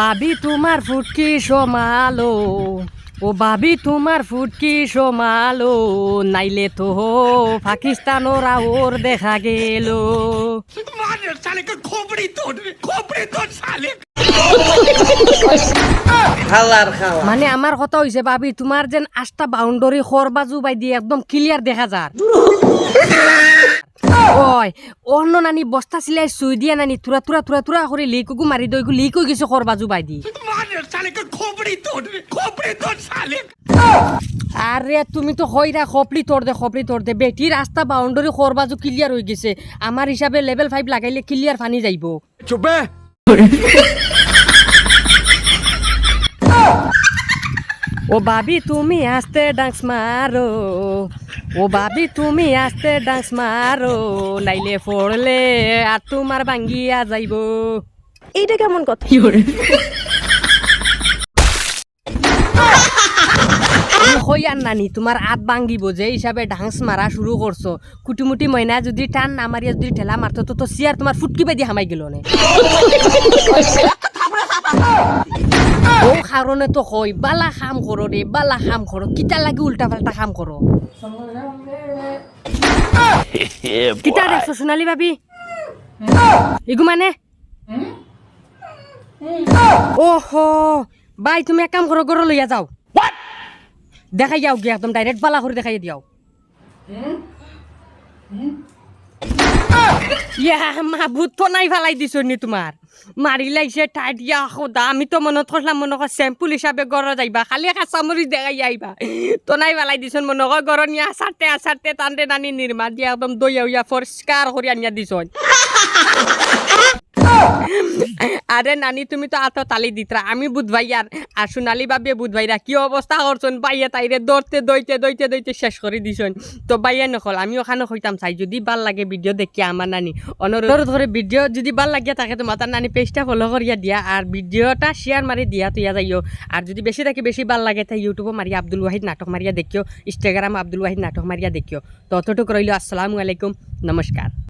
বাবি তোমার ফুটকি সমালো? ও বাবি তোমার ফুটকি সমালো? নাইলে তো পাকিস্তান ওরা ওর দেখা গেল। মানে আমার কথা হয়েছে বাবি তোমার যেন আষ্টা বাউন্ডারি খর বাজু বাই দিয়ে একদম ক্লিয়ার দেখা যাক হয়। অন্য নানি বস্তা চিলাই চুই দিয়া নানি তুরা তুরা তুরা তুরা করে লিকুকু মারি দই লিকু গেছে খর বাজু বাই দি। আরে তুমি তো হইরা খপলি তোর দে খপলি তোর দে। বেটি রাস্তা বাউন্ডারি খর বাজু ক্লিয়ার হই গেছে। আমার হিসাবে লেভেল ফাইভ লাগাইলে ক্লিয়ার ফানি যাইব। চুপে। ও বাবি তুমি আস্তে ডান্স মারো ও বাবি তুমি আস্তে ডান্স মারো নাইলে পড়লে আর তোমার ভাঙ্গিয়া যাইব। এইটা কেমন কথা? তুমি হই আর নানি তোমার আত ভাঙ্গিব যে হিসাবে ডান্স মারা শুরু করছ। কুটিমুটি ময়না যদি টান না মারিয়া যদি ঠেলা মারতো তো তো সিয়ার তোমার ফুটকি বাদি হামাই গেল নে। ও কারণে তো কই বালা খাম করো রে বালা খাম করো কিতা লাগে উল্টা পাল্টা খাম করো কিতা দেখছ সোনালি ভাবি এগু মানে? ওহো বাই, তুমি এক কাম করো গরো লইয়া যাও। দেখাই যাও গিয়া, একদম ডাইরেক্ট বালা করে দেখাই দিও ইয়া মাহবুত তো নাই ফালাই দিছ নি তোমার মারি লাইছে ঠাই ইয়া খোদা, আমি তো মনত করলাম মনে চেম্পুল হিসাবে গড় যাইবা, খালি কাঁচামরিচ দেখাই আইবা তো নাই ফালাই দিছ মনে কর গড় নিয়া আসারতে আসারতে টানতে টানি দিয়া একদম দইয়া উইয়া পরিষ্কার করে আনিয়া দিছ আরে নানি, তুমি তো আত তালি দিতরা। আমি বুধভাইয়ার আর সোনালি বাবে বুধভাইরা কি অবস্থা করছন? বাইয়া তাইরে দৌড়তে দইতে দইতে দইতে শেষ করে দিছন। তো বাইয়া নকল, আমি ওখানে হইতাম চাই। যদি ভালো লাগে ভিডিও দেখি আমার নানি। অনুরোধ করে ভিডিও যদি ভালো লাগিয়া থাকে তোমার তার নানি পেজটা ফলো করিয়া দিয়া আর ভিডিওটা শেয়ার মারি দিয়া তুইয়া যাইও আর যদি বেশি থাকে বেশি ভালো লাগে তাই ইউটিউবে মারিয়া আব্দুল ওয়াহিদ নাটক মারিয়া দেখিও। ইনস্টাগ্রাম আব্দুল ওয়াহিদ নাটক মারিয়া দেখিও। তো অতটুকু রইল আসসালামু আলাইকুম। নমস্কার